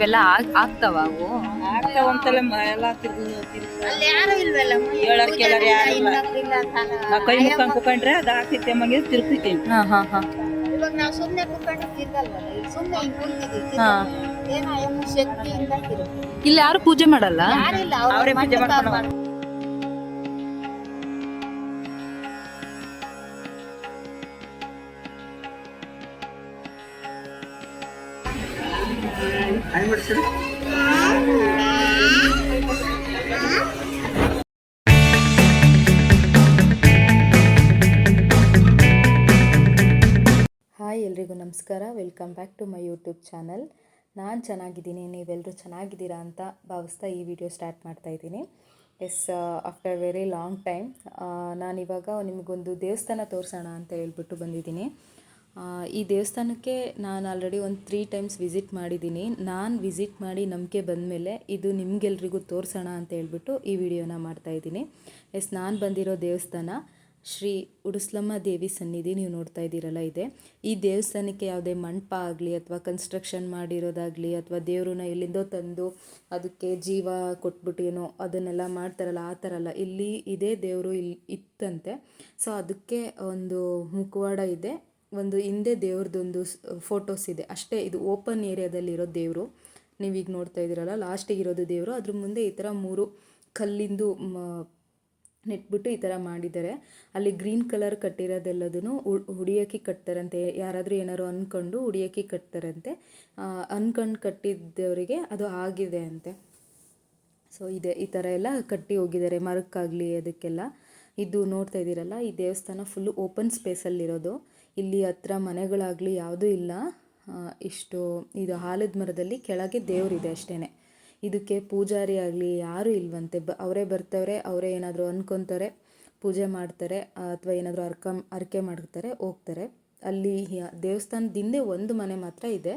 ಇವೆಲ್ಲ ಆಗ್- ಆಗ್ತಾವ? ಅವು ಎಲ್ಲ ತಿರ್ಗಿ ಅಲ್ಲಿ ಯಾರು ಇಲ್ವಲ್ಲ? ಹೇಳೋರ್ ಕೇಳೋರ್ ಯಾರು ಇಲ್ಲ. ಇನ್ನೊಬ್ರಿಲ್ಲ ನಾ ಕೈ ಮುಖ ಕುಕೊಂಡ್ರೆ ಅದು ಆಗ್ತೈತೆ ಅಮ್ಮಗೆ ಹಾ ಹಾ ಹಾ. ಇವಾಗ ನಾವು ಸುಮ್ನೆ ಕುತ್ಕೊಂಡ್ರೆ ತಿರ್ಗಲ್ವಲ್ಲ? ಈಗ ಸುಮ್ನೆ ಹಿಂಗ್ ಕುಂತಿದ್ದೀವಿ ಹಾ. ಏನೋ ಅಯ್ಯಮ್ಮ ಶಕ್ತಿಯಿಂದ ತಿರುಗಿ ಇಲ್ಲಿ ಯಾರು ಪೂಜೆ ಮಾಡಲ್ಲ? ಯಾರಿಲ್ಲ ಅವ್ರ ಪೂಜೆ ಮಾಡ್ಕೊಂಡು ಹಾಯ್ ಎಲ್ರಿಗೂ ನಮಸ್ಕಾರ. Welcome back to my YouTube channel ನಾನು ಚೆನ್ನಾಗಿದ್ದೀನಿ ನೀವೆಲ್ಲರೂ ಚೆನ್ನಾಗಿದ್ದೀರಾ ಅಂತ ಭಾವಿಸ್ತಾ ಈ ವಿಡಿಯೋ ಸ್ಟಾರ್ಟ್ ಮಾಡ್ತಾ ಇದ್ದೀನಿ. As after very long time ನಾನಿವಾಗ ನಿಮಗೊಂದು ದೇವಸ್ಥಾನ ತೋರಿಸೋಣ ಅಂತ ಹೇಳ್ಬಿಟ್ಟು ಬಂದಿದ್ದೀನಿ. ಈ ದೇವಸ್ಥಾನಕ್ಕೆ ನಾನು ಆಲ್ರೆಡಿ ಒಂದು ತ್ರೀ ಟೈಮ್ಸ್ ವಿಸಿಟ್ ಮಾಡಿದ್ದೀನಿ. ನಾನು ವಿಸಿಟ್ ಮಾಡಿ ನಂಬಿಕೆ ಬಂದಮೇಲೆ ಇದು ನಿಮಗೆಲ್ರಿಗೂ ತೋರಿಸೋಣ ಅಂತ ಹೇಳ್ಬಿಟ್ಟು ಈ ವಿಡಿಯೋನ ಮಾಡ್ತಾ ಇದ್ದೀನಿ. ಎಸ್, ನಾನು ಬಂದಿರೋ ದೇವಸ್ಥಾನ ಶ್ರೀ ಉಡುಸ್ಲಮ್ಮ ದೇವಿ ಸನ್ನಿಧಿ ನೀವು ನೋಡ್ತಾ ಇದ್ದೀರಲ್ಲ ಇದೆ. ಈ ದೇವಸ್ಥಾನಕ್ಕೆ ಯಾವುದೇ ಮಂಟಪ ಆಗಲಿ ಅಥವಾ ಕನ್ಸ್ಟ್ರಕ್ಷನ್ ಮಾಡಿರೋದಾಗಲಿ ಅಥವಾ ದೇವ್ರನ್ನ ಎಲ್ಲಿಂದೋ ತಂದು ಅದಕ್ಕೆ ಜೀವ ಕೊಟ್ಬಿಟ್ಟು ಏನೋ ಅದನ್ನೆಲ್ಲ ಮಾಡ್ತಾರಲ್ಲ, ಆ ಥರ ಅಲ್ಲ. ಇಲ್ಲಿ ಇದೇ ದೇವರು ಇಲ್ಲಿ ಇತ್ತಂತೆ. ಸೊ ಅದಕ್ಕೆ ಒಂದು ಮುಖವಾಡ ಇದೆ. ಒಂದು ಹಿಂದೆ ದೇವ್ರದ್ದೊಂದು ಫೋಟೋಸ್ ಇದೆ. ಅಷ್ಟೇ, ಇದು ಓಪನ್ ಏರಿಯಾದಲ್ಲಿರೋ ದೇವರು. ನೀವೀಗ ನೋಡ್ತಾ ಇದ್ದೀರಲ್ಲ ಲಾಸ್ಟಿಗೆ ಇರೋದು ದೇವರು. ಅದ್ರ ಮುಂದೆ ಈ ಥರ ಮೂರು ಕಲ್ಲಿಂದು ಮ- ನೆಟ್ಬಿಟ್ಟು ಈ ಥರ ಮಾಡಿದ್ದಾರೆ. ಅಲ್ಲಿ ಗ್ರೀನ್ ಕಲರ್ ಕಟ್ಟಿರೋದೆಲ್ಲದನ್ನು ಹುಡಿಯಕ್ಕೆ ಕಟ್ತಾರಂತೆ. ಯಾರಾದರೂ ಏನಾದ್ರು ಅಂದ್ಕೊಂಡು ಹುಡಿಯಕ್ಕೆ ಕಟ್ತಾರಂತೆ. ಅಂದ್ಕೊಂಡು ಕಟ್ಟಿದ್ದವರಿಗೆ ಅದು ಆಗಿದೆ ಅಂತೆ. ಸೊ ಇದೆ, ಈ ಥರ ಎಲ್ಲ ಕಟ್ಟಿ ಹೋಗಿದ್ದಾರೆ, ಮರಕ್ಕಾಗಲಿ ಅದಕ್ಕೆಲ್ಲ. ಇದು ನೋಡ್ತಾ ಇದ್ದೀರಲ್ಲ, ಈ ದೇವಸ್ಥಾನ ಫುಲ್ಲು ಓಪನ್ ಸ್ಪೇಸಲ್ಲಿರೋದು ಇಲ್ಲಿ ಹತ್ರ ಮನೆಗಳಾಗಲಿ ಯಾವುದೂ ಇಲ್ಲ. ಇಷ್ಟು ಇದು ಆಲದ ಮರದಲ್ಲಿ ಕೆಳಗೆ ದೇವರಿದೆ ಅಷ್ಟೇ ಇದಕ್ಕೆ ಪೂಜಾರಿ ಆಗಲಿ ಯಾರೂ ಇಲ್ವಂತೆ. ಬ, ಅವರೇ ಬರ್ತವ್ರೆ, ಅವರೇ ಏನಾದರೂ ಅನ್ಕೊತಾರೆ ಪೂಜೆ ಮಾಡ್ತಾರೆ ಅಥವಾ ಏನಾದರೂ ಅರ್ಕ ಅರ್ಕೆ ಮಾಡ್ತಾರೆ, ಹೋಗ್ತಾರೆ. ಅಲ್ಲಿ ದೇವಸ್ಥಾನದಿಂದ ಒಂದು ಮನೆ ಮಾತ್ರ ಇದೆ.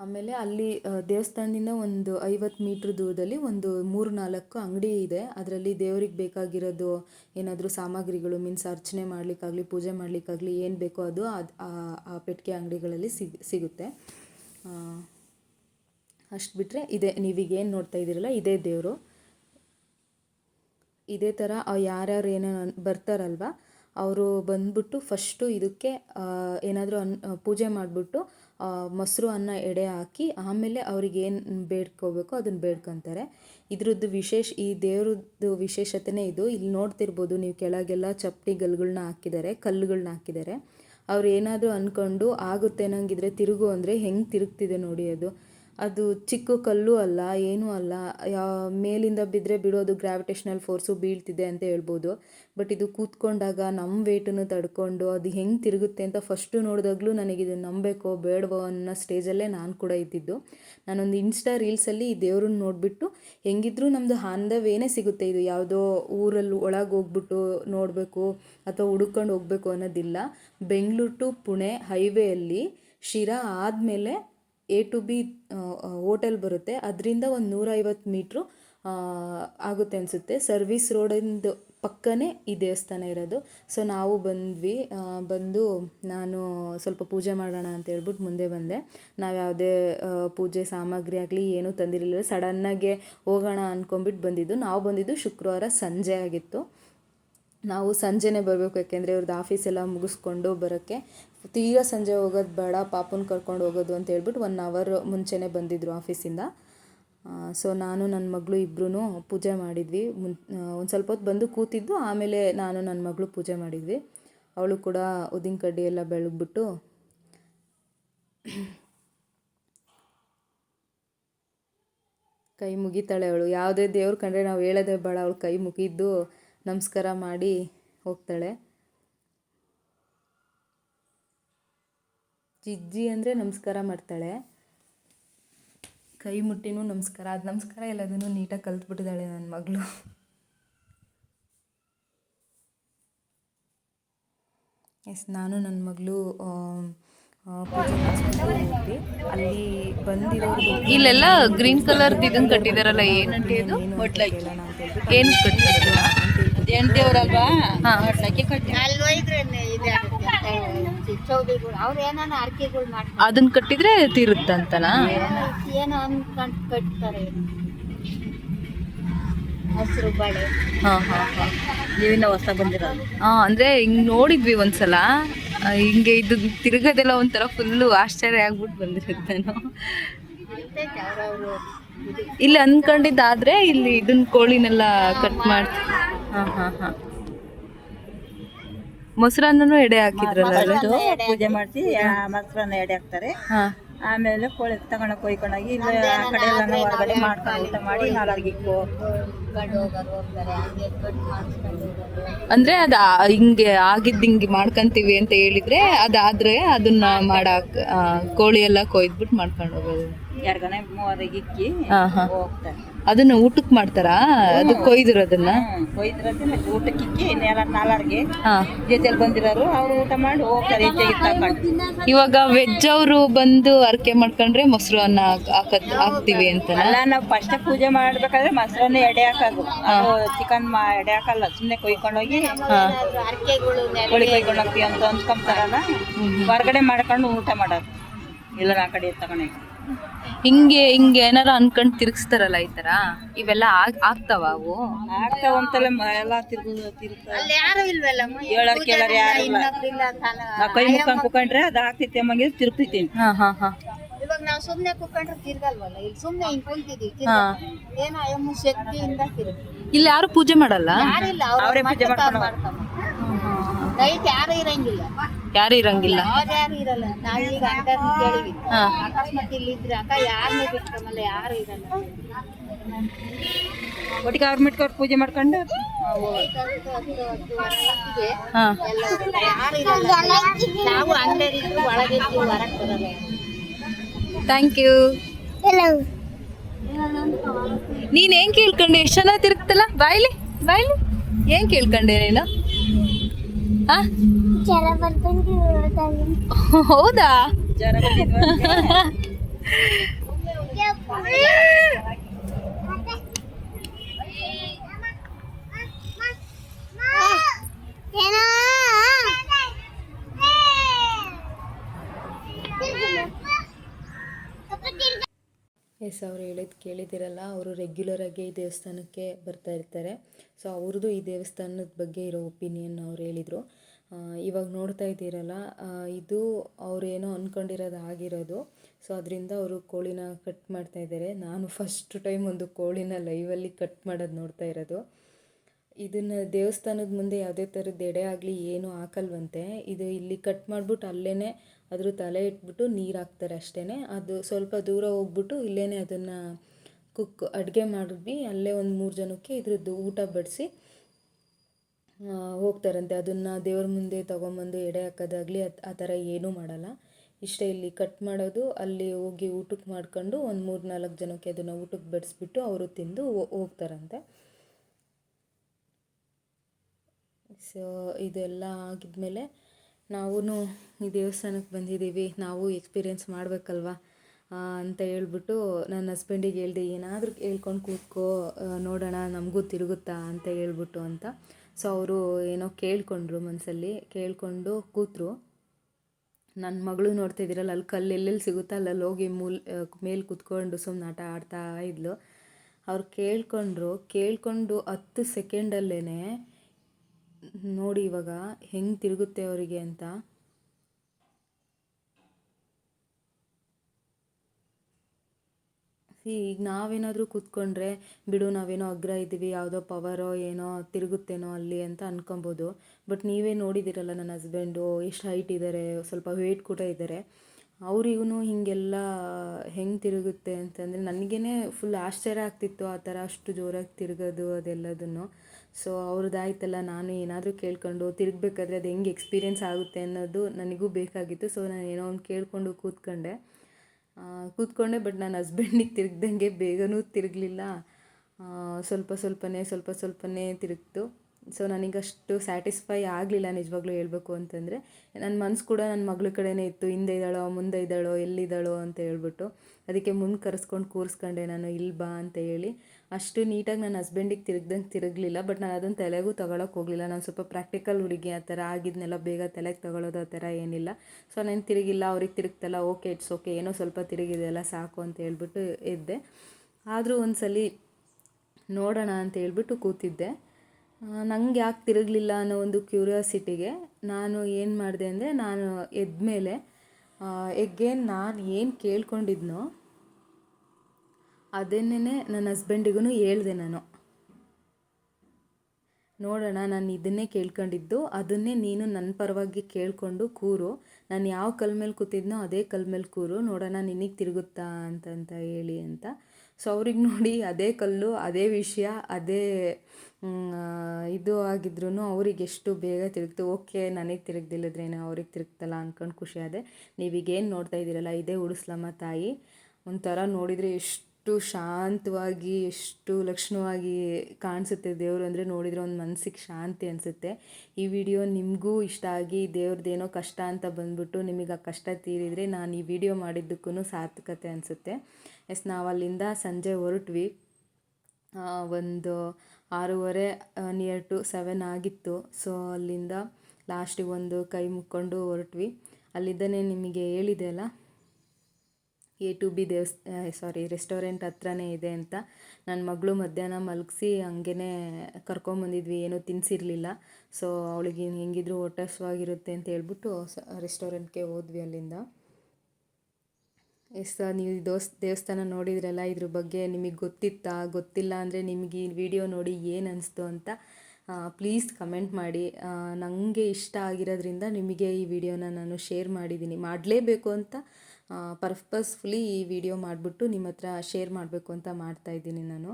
ಆಮೇಲೆ ಅಲ್ಲಿ ದೇವಸ್ಥಾನದಿಂದ ಒಂದು ಐವತ್ತು ಮೀಟ್ರ್ ದೂರದಲ್ಲಿ ಒಂದು ಮೂರು ನಾಲ್ಕು ಅಂಗಡಿ ಇದೆ. ಅದರಲ್ಲಿ ದೇವ್ರಿಗೆ ಬೇಕಾಗಿರೋದು ಏನಾದರೂ ಸಾಮಗ್ರಿಗಳು, ಮೀನ್ಸ್ ಅರ್ಚನೆ ಮಾಡಲಿಕ್ಕಾಗಲಿ, ಪೂಜೆ ಮಾಡಲಿಕ್ಕಾಗಲಿ ಏನು ಬೇಕೋ ಅದು ಅದು, ಆ- ಆ ಪೆಟ್ಟಿಗೆ ಅಂಗಡಿಗಳಲ್ಲಿ ಸಿಗ್, ಸಿಗುತ್ತೆ. ಅಷ್ಟು ಬಿಟ್ಟರೆ ಇದೆ. ನೀವೀಗ ಏನು ನೋಡ್ತಾ ಇದ್ದೀರಲ್ಲ, ಇದೇ ದೇವರು. ಇದೇ ಥರ ಯಾರ್ಯಾರು ಏನೋ ಬರ್ತಾರಲ್ವ, ಅವರು ಬಂದ್ಬಿಟ್ಟು ಫಸ್ಟು ಇದಕ್ಕೆ ಏನಾದರೂ ಅನ್, ಪೂಜೆ ಮಾಡಿಬಿಟ್ಟು ಮೊಸರು ಅನ್ನ ಎಡೆ ಹಾಕಿ ಆಮೇಲೆ ಅವ್ರಿಗೆ ಏನು ಬೇಡ್ಕೋಬೇಕು ಅದನ್ನು ಬೇಡ್ಕೊತಾರೆ. ಇದ್ರದ್ದು ವಿಶೇಷ, ಈ ದೇವ್ರದ್ದು ವಿಶೇಷತೆನೇ ಇದು. ಇಲ್ಲಿ ನೋಡ್ತಿರ್ಬೋದು ನೀವು ಕೆಳಗೆಲ್ಲ ಚಪ್ಪಟಿ ಗಲ್ಗಳನ್ನ ಹಾಕಿದ್ದಾರೆ ಕಲ್ಲುಗಳನ್ನ ಹಾಕಿದ್ದಾರೆ. ಅವ್ರು ಏನಾದರೂ ಅಂದ್ಕೊಂಡು ಆಗುತ್ತೆ ನಂಗಿದ್ರೆ ತಿರುಗು ಅಂದರೆ ಹೆಂಗೆ ತಿರುಗ್ತಿದೆ ನೋಡಿ ಅದು. ಅದು ಚಿಕ್ಕ ಕಲ್ಲು ಅಲ್ಲ, ಏನೂ ಅಲ್ಲ. ಮೇಲಿಂದ ಬಿದ್ದರೆ ಬಿಡೋದು ಗ್ರಾವಿಟೇಷನಲ್ ಫೋರ್ಸು ಬೀಳ್ತಿದೆ ಅಂತ ಹೇಳ್ಬೋದು. ಬಟ್ ಇದು ಕೂತ್ಕೊಂಡಾಗ ನಮ್ಮ ವೇಟನ್ನು ತಡ್ಕೊಂಡು ಅದು ಹೆಂಗೆ ತಿರುಗುತ್ತೆ ಅಂತ ಫಸ್ಟು ನೋಡಿದಾಗಲೂ ನನಗೆ ಇದು ನಂಬಬೇಕೋ ಬೇಡವೋ ಅನ್ನೋ ಸ್ಟೇಜಲ್ಲೇ ನಾನು ಕೂಡ ಇದ್ದಿದ್ದು. ನಾನೊಂದು ಇನ್ಸ್ಟಾ ರೀಲ್ಸಲ್ಲಿ ಈ ದೇವ್ರನ್ನ ನೋಡಿಬಿಟ್ಟು ಹೆಂಗಿದ್ರೂ ನಮ್ಮದು ಹಾಂದವೇನೇ ಸಿಗುತ್ತೆ. ಇದು ಯಾವುದೋ ಊರಲ್ಲಿ ಒಳಗೆ ಹೋಗ್ಬಿಟ್ಟು ನೋಡಬೇಕು ಅಥವಾ ಹುಡುಕೊಂಡು ಹೋಗಬೇಕು ಅನ್ನೋದಿಲ್ಲ. ಬೆಂಗಳೂರು ಟು ಪುಣೆ ಹೈವೇಯಲ್ಲಿ ಶಿರಾ ಆದಮೇಲೆ ಎ ಟು ಬಿ ಹೋಟೆಲ್ ಬರುತ್ತೆ. ಅದರಿಂದ ಒಂದು ನೂರೈವತ್ತು ಮೀಟ್ರು ಆಗುತ್ತೆ ಅನಿಸುತ್ತೆ. ಸರ್ವಿಸ್ ರೋಡಿಂದು ಪಕ್ಕನೇ ಈ ದೇವಸ್ಥಾನ ಇರೋದು. ಸೊ ನಾವು ಬಂದ್ವಿ. ಬಂದು ನಾನು ಸ್ವಲ್ಪ ಪೂಜೆ ಮಾಡೋಣ ಅಂತ ಹೇಳ್ಬಿಟ್ಟು ಮುಂದೆ ಬಂದೆ. ನಾವು ಯಾವುದೇ ಪೂಜೆ ಸಾಮಗ್ರಿ ಆಗಲಿ ಏನೂ ತಂದಿರಲಿಲ್ಲ. ಸಡನ್ನಾಗೆ ಹೋಗೋಣ ಅಂದ್ಕೊಂಬಿಟ್ಟು ಬಂದಿದ್ದು. ನಾವು ಬಂದಿದ್ದು ಶುಕ್ರವಾರ ಸಂಜೆ ಆಗಿತ್ತು. ನಾವು ಸಂಜೆನೇ ಬರಬೇಕು ಯಾಕೆಂದರೆ ಇವ್ರದ್ದು ಆಫೀಸೆಲ್ಲ ಮುಗಿಸ್ಕೊಂಡು ಬರೋಕ್ಕೆ ತೀರಾ ಸಂಜೆ ಹೋಗೋದು ಬೇಡ, ಪಾಪನ ಕರ್ಕೊಂಡು ಹೋಗೋದು ಅಂತ ಹೇಳ್ಬಿಟ್ಟು ಒನ್ ಅವರ್ ಮುಂಚೆನೇ ಬಂದಿದ್ದರು ಆಫೀಸಿಂದ ಸೊ ನಾನು ನನ್ನ ಮಗಳು ಇಬ್ಬರೂ ಪೂಜೆ ಮಾಡಿದ್ವಿ. ಮುನ್ ಒಂದು ಸ್ವಲ್ಪ ಹೊತ್ತು ಬಂದು ಕೂತಿದ್ದು, ಆಮೇಲೆ ನಾನು ನನ್ನ ಮಗಳು ಪೂಜೆ ಮಾಡಿದ್ವಿ. ಅವಳು ಕೂಡ ಉದ್ದಿನ ಕಡ್ಡಿ ಎಲ್ಲ ಬೆಳಗ್ಬಿಟ್ಟು ಕೈ ಮುಗಿತಾಳೆ ಅವಳು. ಯಾವುದೇ ದೇವ್ರು ಕಂಡ್ರೆ ನಾವು ಹೇಳೋದೇ ಬೇಡ, ಅವಳು ಕೈ ಮುಗಿದ್ದು ನಮಸ್ಕಾರ ಮಾಡಿ ಹೋಗ್ತಾಳೆ. ಜಿಜ್ಜಿ ಅಂದರೆ ನಮಸ್ಕಾರ ಮಾಡ್ತಾಳೆ. ಕೈ ಮುಟ್ಟಿನೂ ನಮಸ್ಕಾರ. ಅದು ನಮಸ್ಕಾರ ಎಲ್ಲದನ್ನು ನೀಟಾಗಿ ಕಲ್ತ್ಬಿಟ್ಟಿದ್ದಾಳೆ ನನ್ನ ಮಗಳು. ಎಸ್ ನಾನು ನನ್ನ ಮಗಳು ಅಲ್ಲಿ ಬಂದಿರೋದು ಇಲ್ಲೆಲ್ಲ ಗ್ರೀನ್ ಕಲರ್ ಇದನ್ನ ಕಟ್ಟಿದಾರಲ್ಲ ಏನಂటే ಇದು? ಹೇಳ್ಬಿಟ್ಟು. ಏನು ಕಟ್ಟಿದ್ರು ಎಂಟೇವ್ರಲ್ವಾ ಹಾ. ನೋಡ್ಲಕ್ಕೆ ಕಟ್ಟಿ ಚೌದಿಗಳು ಅವ್ರು ಏನಾನ ಅರ್ಕೆಗಳು ಮಾಡ್ತಾರೆ ಅದನ್ನ ಕಟ್ಟಿದ್ರೆ ತೀರುತ್ತಂತನಾ? ಏನೋ ಅನ್ಕೊಂಡ್ ಕಟ್ತಾರೆ. ಹಸಿರು ಬಳೆ. ಹಾ ಹಾ ಹಾ. ನೀವಿನ್ನ ಹೊಸ ಬಂದಿರೋದು. ಹಾ ಅಂದ್ರೆ ಹಿಂಗ್ ನೋಡಿದ್ವಿ ಒಂದ್ಸಲ. ಹಿಂಗೆ ಇದು ತಿರುಗೋದೆಲ್ಲ ಒಂಥರ ಫುಲ್ಲು ಆಶ್ಚರ್ಯ ಆಗ್ಬಿಟ್ಟು ಬಂದಿರುತ್ತೆ ನಾನು ಅವ್ರವ್ರು ಇಲ್ಲಿ ಅನ್ಕೊಂಡಿದ್ದಾದ್ರೆ ಇಲ್ಲಿ ಇದನ್ನ ಕೋಳಿನೆಲ್ಲ ಕಟ್ ಮಾಡ್ತೀವಿ. ಹಾ ಹಾ ಹಾ. ಮೊಸರನ್ನೂ ಎಡೆ ಹಾಕಿದ್ರಲ್ಲ ಅಲ್ಲೇ? ಫಸ್ಟು ಪೂಜೆ ಮಾಡಿಸಿ ಮೊಸರನ್ನ ಎಡೆ ಹಾಕ್ತಾರೆ. ಹಾ. ಆಮೇಲೆ ಕೋಳಿ ತಗೊಂಡೋಗಿ ಕೊಯ್ಕೊಂಡೋಗಿ ಇಲ್ಲಿ ಆ ಕಡೆ ಎಲ್ಲ ಹೊರಗಡೆ ಮಾಡ್ಕೊಂಡು ಊಟ ಮಾಡಿ ಮಾಡಿಸ್ಕೊಂಡು ಅಂದ್ರೆ ಅದ ಹಿಂಗೆ ಆಗಿದ್ದ ಹಿಂಗೆ ಮಾಡ್ಕಂತೀವಿ ಅಂತ ಹೇಳಿದ್ರೆ ಅದಾದ್ರೆ ಅದನ್ನ ಮಾಡಾಕ್ ಆ, ಕೋಳಿ ಎಲ್ಲ ಕೊಯ್ದ್ಬಿಟ್ಟು ಮಾಡ್ಕೊಂಡು ಹೋಗೋದು. ಯಾರ್ಗನೆ ಮೂವರಿಗೆ ಇಕ್ಕಿ ಹಾ ಹಾ. ಹೋಗ್ತಾರೆ. ಅದನ್ನ ಊಟಕ್ಕೆ ಮಾಡ್ತಾರಾ? ಅದು ಕೊಯ್ದಿರೋದನ್ನ? ಅದನ್ನ ಕೊಯ್ದ್ರದನ್ನ ಊಟಕ್ಕೆ ಇಕ್ಕಿ ನೆಲ ನಾಲ್ವರಿಗೆ ಹಾ. ಜೊತೆಲಿ ಬಂದಿರೋರು ಅವ್ರು ಊಟ ಮಾಡಿ ಹೋಗ್ತಾರೆ ಈಚೆಗೆ ತಕೊಂಡು ಇವಾಗ ವೆಜ್ ಅವರು ಬಂದು ಅರ್ಕೆ ಮಾಡ್ಕೊಂಡ್ರೆ ಮೊಸರು ಅನ್ನ ಹಾಕದ್ ಹಾಕ್ತಿವಿ ಅಂತ ಅಲ್ಲ ನಾವು ಫಸ್ಟ್ ಪೂಜೆ ಮಾಡ್ಬೇಕಾದ್ರೆ ಮೊಸರನ್ನ ಎಡೆ ಹಾಕೋದು. ಚಿಕನ್ ಮಾ ಎಡೆ ಹಾಕಲ್ಲ ಸುಮ್ಮನೆ ಕೊಯ್ಕೊಂಡೋಗಿ ಕೋಳಿ ಕೊಯ್ಕೊಂಡು ಹೋಗ್ತೀವಿ ಅಂತ ಅನ್ಕೊಂತಾರಲ್ಲ ಹೊರಗಡೆ ಮಾಡ್ಕೊಂಡು ಊಟ ಮಾಡೋದು. ಇಲ್ಲ ಆ ಕಡೆ ತಗೊಂಡು ಹಿಂಗೆ ಹಿಂಗೆ ಏನಾರ ಅನ್ಕೊಂಡ್ ತಿರ್ಗಿಸ್ತಾರಲ್ಲ ಈ ತರ? ಇವೆಲ್ಲ ಆಗ್ ಆಗ್ತಾವ ಅವು? ಆಗ್ತಾವಂತಲ್ಲ ಒಂದ್ಸಲ ಮ- ಎಲ್ಲ ತಿರ್ಗು ತಿರ್ಗ್ತಾ ಅಲ್ಲಿ ಯಾರು ಇಲ್ವಲ್ಲ ಹೇಳೋರ್ ಕೇಳೋರ್ ಯಾರು ಇಲ್ಲ. ಇನ್ನೊಬ್ರಿಲ್ಲ ಅಂತಲ್ಲ. ನಾವು ಕೈ ಮುಖ ಕುಕೊಂಡ್ರೆ ಅದು ಆಗ್ತೈತಿ ಅಮ್ಮಂಗೆ ತಿರುಗ್ತೈತಿ ಹಾ ಹಾ ಹಾ. ಇವಾಗ ನಾವು ಸುಮ್ನೆ ಕುತ್ಕೊಂಡ್ರೆ ತಿರ್ಗಲ್ವಲ್ಲ? ಇಲ್ಲಿ ಸುಮ್ನೆ ಹಿಂಗ್ ಕುಂತಿದೀವಿ ಹಾ. ಏನೋ ಅಯ್ಯಮ್ಮ ಶಕ್ತಿಯಿಂದ ತಿರುಗಿ ಇಲ್ಲಿ ಯಾರು ಪೂಜೆ ಮಾಡಲ್ಲ? ಯಾರಿಲ್ಲ ಅವ್ರೇ ಪೂಜೆ ಮಾಡ್ಕೊಂಡು ನೈಟ್ ಯಾರು ಇರಂಗಿಲ್ಲ. ಯಾರು ಇರಂಗಿಲ್ಲ. ಯಾರು ಇರಲ್ಲ. ನಾವೀಗ ಅಂಕರ್ನ ಕೇಳಿವಿ ಹಾ. ಅಕಸ್ಮಾತ್ ಇಲ್ಲಿ ಇದ್ರೆ ಅಕ್ಕ ಯಾರನ್ನೂ ಬಿಟ್ಕೊಂಬಲ್ಲ ಯಾರು ಇರಲ್ಲ. ಒಟ್ಟಿಗೆ ಅವ್ರ ಮಿಟ್ಕವ್ರು ಪೂಜೆ ಮಾಡ್ಕೊಂಡು? ನಾವು ಹತ್ತು ಹತ್ತು ಹತ್ತುವರೆ ಹೊತ್ತಿಗೆ ಹಾ. ಎಲ್ಲ ಹೋಗ್ತಾರೆ. ಯಾರು ಇರಲ್ಲ. ನಾವು ಅಂಗಡಿ ಒಳಗಿರ್ತೀವಿ ಹೊರಗೆ ಬರಲ್ಲ ಥ್ಯಾಂಕ್ ಯು ನೀನ್ ಏನ್ ಕೇಳ್ಕೊಂಡೆ? ಎಷ್ಟು ಚೆನ್ನಾಗಿ ತಿರುಗ್ತಲ್ಲ ಬಾಯ್ಲಿ ಬಾಯ್ಲಿ? ಏನ್ ಕೇಳ್ಕೊಂಡೆ ನೀನು? ಆ? ಹೌದಾ? ಜ್ವರ ಹೌದಾ ಎಸ್ ಅವ್ರು ಹೇಳಿದ್ದು ಕೇಳಿದಿರಲ್ಲ ಅವರು ರೆಗ್ಯುಲರಾಗಿ ಈ ದೇವಸ್ಥಾನಕ್ಕೆ ಬರ್ತಾ ಇರ್ತಾರೆ. ಸೊ ಅವ್ರದ್ದು ಈ ದೇವಸ್ಥಾನದ ಬಗ್ಗೆ ಇರೋ ಒಪಿನಿಯನ್ ಅವ್ರು ಹೇಳಿದರು. ಇವಾಗ ನೋಡ್ತಾ ಇದ್ದೀರಲ್ಲ ಇದು ಅವ್ರು ಏನೋ ಅಂದ್ಕೊಂಡಿರೋದು ಆಗಿರೋದು. ಸೊ ಅದರಿಂದ ಅವರು ಕೋಳಿನ ಕಟ್ ಮಾಡ್ತಾ ಇದ್ದಾರೆ. ನಾನು ಫಸ್ಟ್ ಟೈಮ್ ಒಂದು ಕೋಳಿನ ಲೈವಲ್ಲಿ ಕಟ್ ಮಾಡೋದು ನೋಡ್ತಾ ಇರೋದು. ಇದನ್ನು ದೇವಸ್ಥಾನದ ಮುಂದೆ ಯಾವುದೇ ಥರದ ಎಡೆ ಆಗಲಿ ಏನೂ ಹಾಕಲ್ವಂತೆ. ಇದು ಇಲ್ಲಿ ಕಟ್ ಮಾಡಿಬಿಟ್ಟು ಅಲ್ಲೇ ಅದ್ರ ತಲೆ ಇಟ್ಬಿಟ್ಟು ನೀರು ಹಾಕ್ತಾರೆ ಅಷ್ಟೇ ಅದು ಸ್ವಲ್ಪ ದೂರ ಹೋಗ್ಬಿಟ್ಟು ಇಲ್ಲೇ ಅದನ್ನು ಕುಕ್ ಅಡುಗೆ ಮಾಡಿದ್ವಿ ಅಲ್ಲೇ ಒಂದು ಮೂರು ಜನಕ್ಕೆ ಇದ್ರದ್ದು ಊಟ ಬಡಿಸಿ ಹೋಗ್ತಾರಂತೆ. ಅದನ್ನು ದೇವ್ರ ಮುಂದೆ ತೊಗೊಂಬಂದು ಎಡೆ ಹಾಕೋದಾಗಲಿ ಆ ಥರ ಏನೂ ಮಾಡಲ್ಲ. ಇಷ್ಟೇ ಇಲ್ಲಿ ಕಟ್ ಮಾಡೋದು, ಅಲ್ಲಿ ಹೋಗಿ ಊಟಕ್ಕೆ ಮಾಡ್ಕೊಂಡು ಒಂದು ಮೂರು ನಾಲ್ಕು ಜನಕ್ಕೆ ಅದನ್ನು ಊಟಕ್ಕೆ ಬಡಿಸ್ಬಿಟ್ಟು ಅವರು ತಿಂದು ಹೋಗ್ತಾರಂತೆ. ಸೊ ಇದೆಲ್ಲ ಆಗಿದ್ಮೇಲೆ ನಾವೂ ಈ ದೇವಸ್ಥಾನಕ್ಕೆ ಬಂದಿದ್ದೀವಿ. ನಾವು ಎಕ್ಸ್ಪೀರಿಯೆನ್ಸ್ ಮಾಡಬೇಕಲ್ವಾ? ಅಂತ ಹೇಳ್ಬಿಟ್ಟು ನನ್ನ ಹಸ್ಬೆಂಡಿಗೆ ಹೇಳಿದೆ, ಏನಾದರೂ ಹೇಳ್ಕೊಂಡು ಕೂತ್ಕೋ ನೋಡೋಣ, ನಮಗೂ ತಿರುಗುತ್ತಾ ಅಂತ ಹೇಳ್ಬಿಟ್ಟು ಅಂತ. ಸೊ ಅವರು ಏನೋ ಕೇಳ್ಕೊಂಡ್ರು ಮನಸ್ಸಲ್ಲಿ ಕೇಳಿಕೊಂಡು ಕೂತರು. ನನ್ನ ಮಗಳು ನೋಡ್ತಿದ್ದೀರಲ್ಲ, ಅಲ್ಲಿ ಕಲ್ಲು ಎಲ್ಲೆಲ್ಲಿ ಸಿಗುತ್ತಾ ಅಲ್ಲಲ್ಲಿ ಹೋಗಿ ಮೂಲ್ ಮೇಲೆ ಕುತ್ಕೊಂಡು ಸುಮ್ಮನೆ ಆಟ ಆಡ್ತಾ ಇದ್ಲು. ಅವ್ರು ಕೇಳ್ಕೊಂಡ್ರು, ಕೇಳ್ಕೊಂಡು ಹತ್ತು ಸೆಕೆಂಡಲ್ಲೇ ನೋಡಿ ಇವಾಗ, ಹೆಂಗೆ ತಿರುಗುತ್ತೆ ಅವರಿಗೆ ಅಂತ. ಈಗ ನಾವೇನಾದರೂ ಕೂತ್ಕೊಂಡ್ರೆ, ಬಿಡು, ನಾವೇನೋ ಅಗ್ರ ಇದ್ದೀವಿ, ಯಾವುದೋ ಪವರೋ ಏನೋ ತಿರುಗುತ್ತೇನೋ ಅಲ್ಲಿ ಅಂತ ಅನ್ಕೊಬೋದು. ಬಟ್ ನೀವೇ ನೋಡಿದ್ದೀರಲ್ಲ ನನ್ನ ಹಸ್ಬೆಂಡು ಎಷ್ಟು ಹೈಟ್ ಇದ್ದಾರೆ ಸ್ವಲ್ಪ ವೇಟ್ ಕೂಡ ಇದ್ದಾರೆ ಅವ್ರಿಗೂ ಹೀಗೆಲ್ಲ ಹೆಂಗೆ ತಿರುಗುತ್ತೆ ಅಂತಂದರೆ ನನಗೇ ಫುಲ್ ಆಶ್ಚರ್ಯ ಆಗ್ತಿತ್ತು ಆ ಥರ ಅಷ್ಟು ಜೋರಾಗಿ ತಿರುಗೋದು ಅದೆಲ್ಲದನ್ನು ಸೊ ಅವ್ರದ್ದಾಯ್ತಲ್ಲ ನಾನು ಏನಾದರೂ ಕೇಳ್ಕೊಂಡು ತಿರುಗಬೇಕಾದ್ರೆ ಅದು ಹೆಂಗೆ ಎಕ್ಸ್ಪೀರಿಯೆನ್ಸ್ ಆಗುತ್ತೆ ಅನ್ನೋದು ನನಗೂ ಬೇಕಾಗಿತ್ತು. ಸೊ ನಾನು ಏನೋ ಒಂದು ಕೇಳಿಕೊಂಡು ಕೂತ್ಕೊಂಡೆ. ಕೂತ್ಕೊಂಡೆ ಬಟ್ ನನ್ನ ಹಸ್ಬೆಂಡಿಗೆ ತಿರುಗ್ದಂಗೆ ಬೇಗನೂ ತಿರುಗಲಿಲ್ಲ. ಸ್ವಲ್ಪ ಸ್ವಲ್ಪನೇ ಸ್ವಲ್ಪ ಸ್ವಲ್ಪನೇ ತಿರುಗ್ತು. ಸೊ ನನಗಷ್ಟು ಸ್ಯಾಟಿಸ್ಫೈ ಆಗಲಿಲ್ಲ ನಿಜವಾಗ್ಲೂ ಹೇಳಬೇಕು ಅಂತಂದರೆ ನನ್ನ ಮನಸ್ಸು ಕೂಡ ನನ್ನ ಮಗಳ ಕಡೆನೇ ಇತ್ತು, ಹಿಂದೆ ಇದ್ದಾಳೋ, ಮುಂದೆ ಇದ್ದಾಳೋ, ಎಲ್ಲಿದ್ದಾಳೋ ಅಂತ ಹೇಳ್ಬಿಟ್ಟು, ಅದಕ್ಕೆ ಮುಂದೆ ಕರೆಸ್ಕೊಂಡು ಕೂರಿಸ್ಕೊಂಡೆ ನಾನು ಇಲ್ಲಿ ಬಾ ಅಂತ ಹೇಳಿ. ಅಷ್ಟು ನೀಟಾಗಿ ನನ್ನ ಹಸ್ಬೆಂಡಿಗೆ ತಿರುಗ್ದಂಗೆ ತಿರುಗಲಿಲ್ಲ ಬಟ್ ನಾನು ಅದನ್ನು ತಲೆಗೂ ತಗೊಳಕ್ಕೆ ಹೋಗಲಿಲ್ಲ. ನಾನು ಸ್ವಲ್ಪ ಪ್ರಾಕ್ಟಿಕಲ್ ಹುಡುಗಿ ಆ ಥರ ಆಗಿದ್ನೆಲ್ಲ ಬೇಗ ತಲೆಗೆ ತಗೊಳ್ಳೋದು ಆ ಥರ ಏನಿಲ್ಲ. ಸೊ ನಾನು ತಿರುಗಿಲ್ಲ, ಅವ್ರಿಗೆ ತಿರುಗ್ತಲ್ಲ ಓಕೆ ಇಟ್ಸ್ ಓಕೆ ಏನೋ ಸ್ವಲ್ಪ ತಿರುಗಿದೆಯಲ್ಲ, ಸಾಕು ಅಂತ ಹೇಳ್ಬಿಟ್ಟು ಇದ್ದೆ. ಆದರೂ ಒಂದು ಸಲ ನೋಡೋಣ ಅಂತ ಹೇಳ್ಬಿಟ್ಟು ಕೂತಿದ್ದೆ. ನಂಗೆ ಯಾಕೆ ತಿರುಗಲಿಲ್ಲ ಅನ್ನೋ ಒಂದು ಕ್ಯೂರಿಯಾಸಿಟಿಗೆ ನಾನು ಏನು ಮಾಡಿದೆ ಅಂದರೆ ನಾನು ಎದ್ಮೇಲೆ ಎಗ್ಗೇನ್ ನಾನು ಏನು ಕೇಳ್ಕೊಂಡಿದ್ನೋ ಅದನ್ನೇ ನನ್ನ ಹಸ್ಬೆಂಡಿಗೂ ಹೇಳ್ದೆ ನಾನು. ನೋಡೋಣ, ನಾನು ಇದನ್ನೇ ಕೇಳ್ಕೊಂಡಿದ್ದು, ಅದನ್ನೇ ನೀನು ನನ್ನ ಪರವಾಗಿ ಕೇಳಿಕೊಂಡು ಕೂರು. ನಾನು ಯಾವ ಕಲ್ ಮೇಲೆ ಕೂತಿದ್ನೋ ಅದೇ ಕಲ್ ಮೇಲೆ ಕೂರು. ನೋಡೋಣ ನಿನಗೆ ತಿರುಗುತ್ತಾ ಅಂತಂತ ಹೇಳಿ ಅಂತ. ಸೊ ಅವ್ರಿಗೆ ನೋಡಿ ಅದೇ ಕಲ್ಲು, ಅದೇ ವಿಷಯ, ಅದೇ ಇದು ಆಗಿದ್ರೂ ಅವ್ರಿಗೆ ಎಷ್ಟು ಬೇಗ ತಿರುಗ್ತು. ಓಕೆ, ನನಗೆ ತಿರುಗ್ದಿಲ್ಲದ್ರೇನು ಅವ್ರಿಗೆ ತಿರುಗ್ತಲ್ಲ ಅಂದ್ಕೊಂಡು ಖುಷಿ ನೀವೀಗೇನು ನೋಡ್ತಾ ಇದ್ದೀರಲ್ಲ, ಇದೇ ಉಡಿಸ್ಲಮ್ಮ ತಾಯಿ. ಒಂಥರ ನೋಡಿದರೆ ಎಷ್ಟು ಶಾಂತವಾಗಿ, ಎಷ್ಟು ಲಕ್ಷಣವಾಗಿ ಕಾಣಿಸುತ್ತೆ ದೇವರು ಅಂದರೆ ನೋಡಿದರೆ ಒಂದು ಮನಸ್ಸಿಗೆ ಶಾಂತಿ ಅನಿಸುತ್ತೆ. ಈ ವಿಡಿಯೋ ನಿಮಗೂ ಇಷ್ಟ ಆಗಿ ದೇವ್ರದ್ದೇನೋ ಕಷ್ಟ ಅಂತ ಬಂದ್ಬಿಟ್ಟು ನಿಮಗೆ ಆ ಕಷ್ಟ ತೀರಿದರೆ ನಾನು ಈ ವಿಡಿಯೋ ಮಾಡಿದ್ದಕ್ಕೂ ಸಾರ್ಥಕತೆ ಅನಿಸುತ್ತೆ. ಎಸ್ ನಾವು ಅಲ್ಲಿಂದ ಸಂಜೆ ಹೊರಟ್ವಿ. ಒಂದು ಆರೂವರೆ ನಿಯರ್ ಟು ಸೆವೆನ್ ಆಗಿತ್ತು. ಸೊ ಅಲ್ಲಿಂದ ಲಾಸ್ಟಿಗೆ ಒಂದು ಕೈ ಮುಕ್ಕೊಂಡು ಹೊರಟ್ವಿ. ಅಲ್ಲಿದ್ದನೇ ನಿಮಗೆ ಹೇಳಿದೆ ಅಲ್ಲ? ಎ ಟು ಬಿ ದೇವಸ್ ಸಾರಿ ರೆಸ್ಟೋರೆಂಟ್ ಹತ್ರನೇ ಇದೆ ಅಂತ ನನ್ನ ಮಗಳು ಮಧ್ಯಾಹ್ನ ಮಲಗಿಸಿ ಹಂಗೇ ಕರ್ಕೊಂಬಂದಿದ್ವಿ ಏನೂ ತಿನ್ಸಿರಲಿಲ್ಲ. ಸೊ ಅವಳಿಗೆ ಹೆಂಗಿದ್ರು ಹೊಟ್ಟಸ್ವಾಗಿರುತ್ತೆ ಅಂತ ಹೇಳ್ಬಿಟ್ಟು ರೆಸ್ಟೋರೆಂಟ್ಗೆ ಹೋದ್ವಿ ಅಲ್ಲಿಂದ. ಎಸ್ ನೀವು ದೋಸ್, ದೇವಸ್ಥಾನ ನೋಡಿದ್ರಲ್ಲ, ಇದ್ರ ಬಗ್ಗೆ ನಿಮಗೆ ಗೊತ್ತಿತ್ತಾ? ಗೊತ್ತಿಲ್ಲ ಅಂದರೆ ನಿಮಗೆ ಈ ವಿಡಿಯೋ ನೋಡಿ ಏನು ಅನಿಸ್ತು ಅಂತ ಪ್ಲೀಸ್ ಕಮೆಂಟ್ ಮಾಡಿ. ನನಗೆ ಇಷ್ಟ ಆಗಿರೋದ್ರಿಂದ ನಿಮಗೆ ಈ ವಿಡಿಯೋನ ನಾನು ಶೇರ್ ಮಾಡಿದ್ದೀನಿ. ಮಾಡಲೇಬೇಕು ಅಂತ ಪರ್ಪಸ್ಫುಲಿ ಈ ವಿಡಿಯೋ ಮಾಡಿಬಿಟ್ಟು ನಿಮ್ಮ ಹತ್ರ ಶೇರ್ ಮಾಡಬೇಕು ಅಂತ ಮಾಡ್ತಾ ಇದ್ದೀನಿ ನಾನು.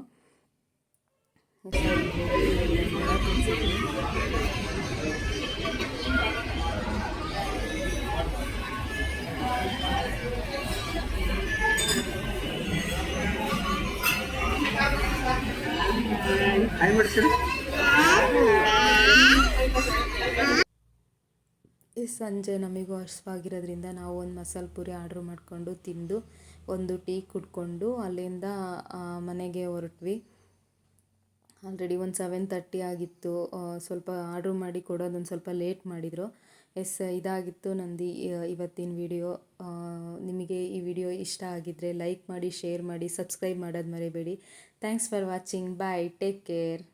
ಈ ಸಂಜೆ ನಮಗೂ ಹಸಿವಾಗಿರೋದ್ರಿಂದ ನಾವು ಒಂದು ಮಸಾಲೆ ಪೂರಿ ಆರ್ಡ್ರ್ ಮಾಡಿಕೊಂಡು ತಿಂದು ಒಂದು ಟೀ ಕುಡ್ಕೊಂಡು ಅಲ್ಲಿಂದ ಮನೆಗೆ ಹೊರಟ್ವಿ. ಆಲ್ರೆಡಿ ಒಂದು ಸೆವೆನ್ ತರ್ಟಿ ಆಗಿತ್ತು. ಸ್ವಲ್ಪ ಆರ್ಡ್ರ್ ಮಾಡಿ ಕೊಡೋದೊಂದು ಸ್ವಲ್ಪ ಲೇಟ್ ಮಾಡಿದರು. ಎಸ್, ಇದಾಗಿತ್ತು ನಂದು ಇವತ್ತಿನ ವಿಡಿಯೋ. ನಿಮಗೆ ಈ ವಿಡಿಯೋ ಇಷ್ಟ ಆಗಿದ್ದರೆ ಲೈಕ್ ಮಾಡಿ, ಶೇರ್ ಮಾಡಿ, ಸಬ್ಸ್ಕ್ರೈಬ್ ಮಾಡೋದು ಮರಿಬೇಡಿ. Thanks for watching. Bye. Take care.